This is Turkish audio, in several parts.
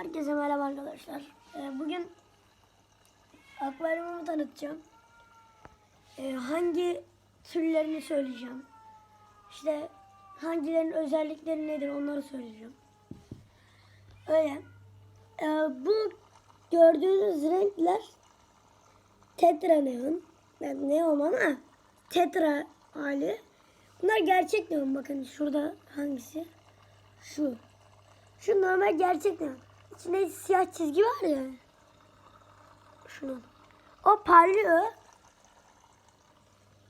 Herkese merhaba arkadaşlar. Ee, bugün akvaryumumu tanıtacağım. Ee, hangi türlerini söyleyeceğim. İşte hangilerinin özellikleri nedir onları söyleyeceğim. Öyle. Ee, bu gördüğünüz renkler tetra neon. Yani neon ama tetra hali. Bunlar gerçek neon. Bakın şurada hangisi? Şu. Şu normal gerçek neon. İçinde siyah çizgi var ya. Şunun. O parlıyor.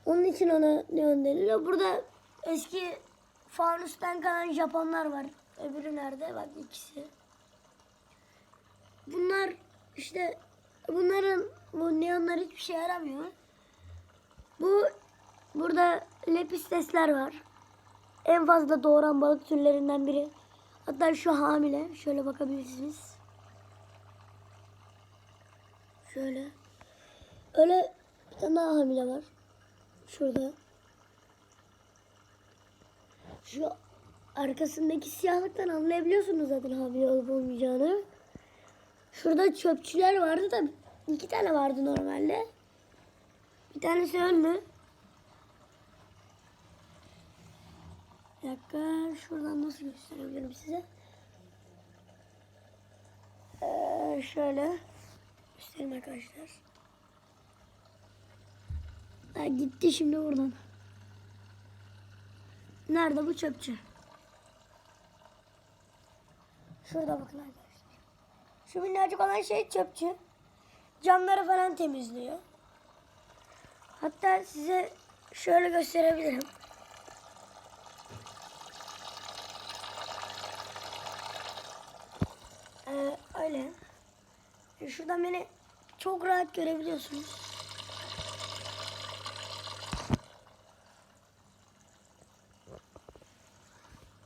Onun için ona neon deniliyor. Burada eski fanustan kalan Japonlar var. Öbürü nerede? Bak ikisi. Bunlar işte bunların bu neonlar hiçbir şey yaramıyor. Bu burada lepistesler var. En fazla doğuran balık türlerinden biri. Hatta şu hamile. Şöyle bakabilirsiniz. Şöyle. Öyle bir tane daha hamile var. Şurada. Şu arkasındaki siyahlıktan anlayabiliyorsunuz zaten hamile olup olmayacağını. Şurada çöpçüler vardı da iki tane vardı normalde. Bir tanesi öldü. Bir dakika şuradan nasıl gösterebilirim size? Ee, şöyle göstereyim arkadaşlar. Ha, gitti şimdi buradan. Nerede bu çöpçü? Şurada bakın arkadaşlar. Şu minnacık olan şey çöpçü. Camları falan temizliyor. Hatta size şöyle gösterebilirim. Ee, öyle. Şuradan beni çok rahat görebiliyorsunuz.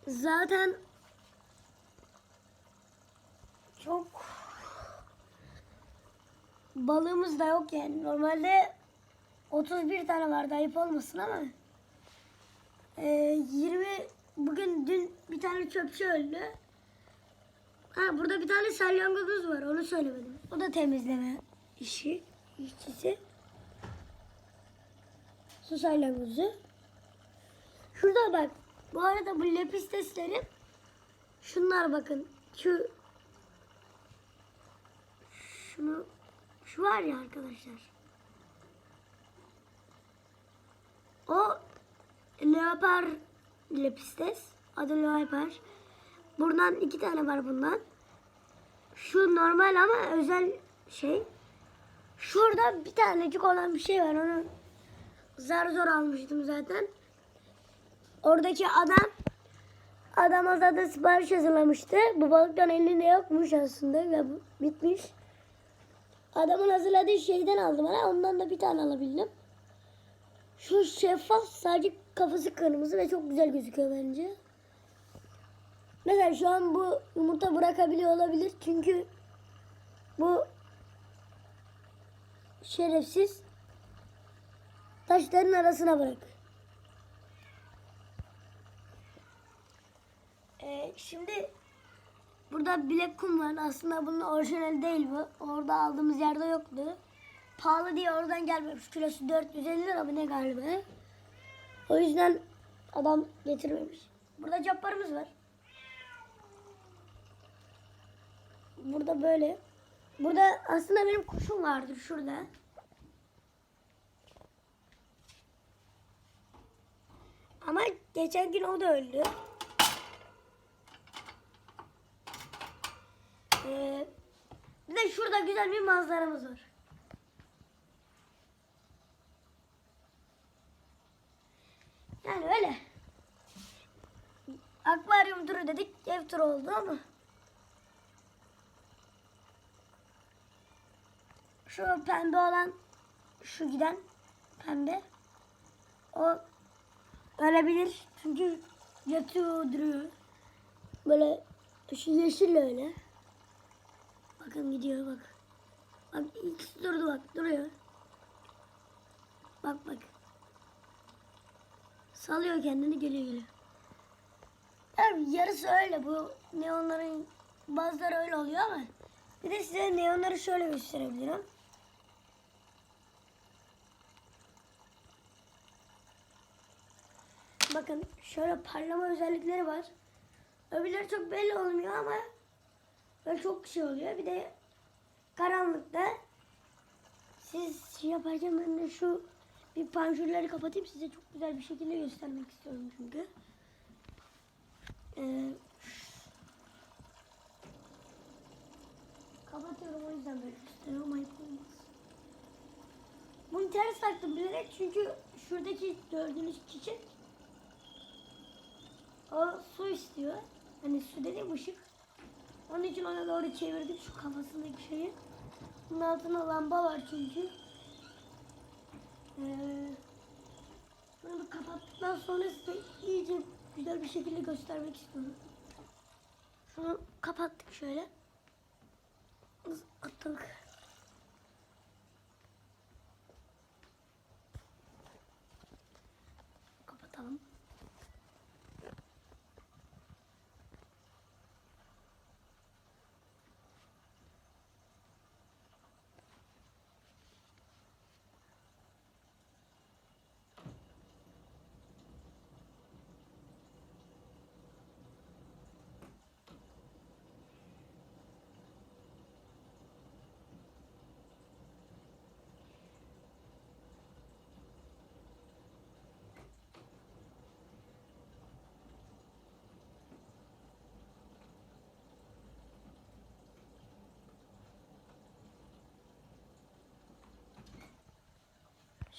Zaten çok balığımız da yok yani. Normalde 31 tane vardı ayıp olmasın ama e, 20 bugün dün bir tane çöpçü öldü. Ha burada bir tane salyangozumuz var onu söylemedim. O da temizleme işi işçisi. Su salyangozu. Şurada bak. Bu arada bu lepisteslerin şunlar bakın. Şu şunu şu var ya arkadaşlar. O leopar lepistes. Adı leopar. Buradan iki tane var bundan. Şu normal ama özel şey. Şurada bir tanecik olan bir şey var. Onu zar zor almıştım zaten. Oradaki adam adama zaten sipariş hazırlamıştı. Bu balıktan elinde yokmuş aslında ve bitmiş. Adamın hazırladığı şeyden aldım ama ondan da bir tane alabildim. Şu şeffaf sadece kafası kırmızı ve çok güzel gözüküyor bence. Mesela şu an bu yumurta bırakabiliyor olabilir. Çünkü bu şerefsiz taşların arasına bırak. Ee, şimdi burada bilek kum var. Aslında bunun orijinal değil bu. Orada aldığımız yerde yoktu. Pahalı diye oradan gelmemiş. Kilosu 450 lira mı ne galiba. O yüzden adam getirmemiş. Burada capparımız var. Burada böyle. Burada aslında benim kuşum vardır şurada. Ama geçen gün o da öldü. Ee, bir de şurada güzel bir manzaramız var. Yani öyle. Akvaryum turu dedik, ev turu oldu ama. Şu pembe olan, şu giden pembe. O ölebilir çünkü yatıyor duruyor. Böyle şu yeşil öyle. Bakın gidiyor bak. Bak ikisi durdu bak duruyor. Bak bak. Salıyor kendini geliyor geliyor. Yani yarısı öyle bu neonların Bazıları öyle oluyor ama. Bir de size neonları şöyle gösterebilirim. Bakın şöyle parlama özellikleri var. Öbürleri çok belli olmuyor ama böyle çok şey oluyor. Bir de karanlıkta siz şey yaparken ben de şu bir panjurları kapatayım size çok güzel bir şekilde göstermek istiyorum çünkü. Ee, kapatıyorum o yüzden böyle gösteriyorum ayıp olmaz. Bunu ters taktım bilerek çünkü şuradaki gördüğünüz çiçek o su istiyor. Hani su dediğim ışık. Onun için ona doğru çevirdim şu kafasındaki şeyi. Bunun altında lamba var çünkü. Ee, bunu kapattıktan sonra size iyice güzel bir şekilde göstermek istiyorum. Şunu kapattık şöyle. Attık.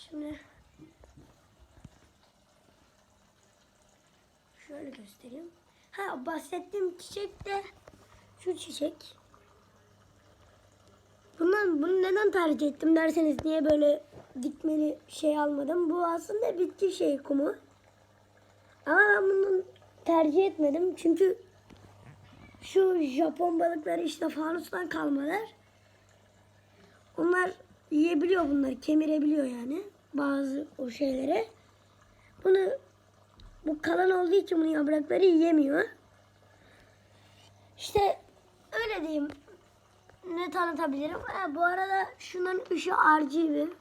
Şimdi şöyle göstereyim. Ha bahsettiğim çiçek de şu çiçek. Bundan bunu neden tercih ettim derseniz niye böyle dikmeli şey almadım? Bu aslında bitki şey kumu. Ama ben bunu tercih etmedim çünkü şu Japon balıkları işte fanustan kalmalar. Onlar yiyebiliyor bunları, kemirebiliyor yani bazı o şeyleri. Bunu bu kalan olduğu için bunu yaprakları yiyemiyor. İşte öyle diyeyim. Ne tanıtabilirim? Ha, bu arada şunun ışığı RGB.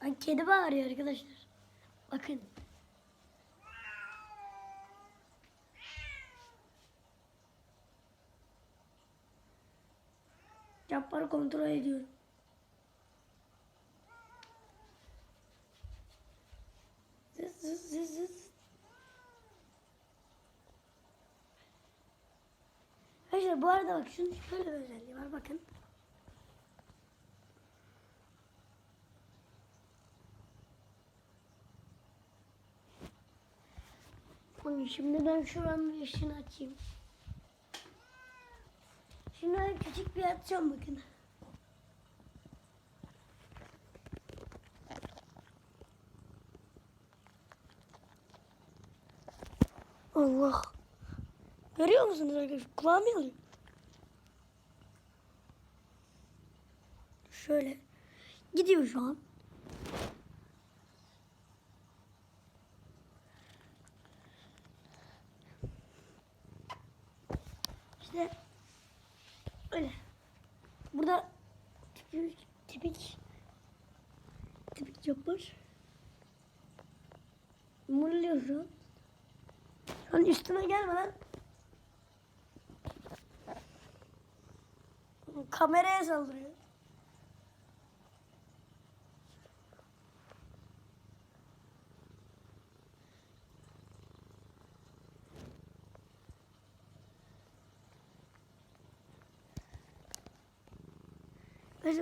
Ay, kedi bağırıyor arkadaşlar. Bakın. Yapları kontrol ediyorum. Zız zız zız zız. Arkadaşlar bu arada bak şunun şöyle bir özelliği var bakın. Şimdi ben şuranın ışığını açayım. Ben küçük bir atacağım bakın. Allah. Görüyor musunuz arkadaşlar? Kulağım yanıyor. Şöyle. Gidiyor şu an. İşte öyle. Burada tipik tipik tipik yapar. Mırlıyor şu an. Üstüme gelmeden kameraya saldırıyor.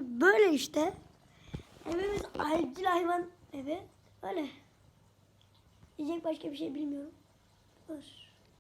Böyle işte. Evimiz evcil hayvan evi. Öyle. Diyecek başka bir şey bilmiyorum. Dur.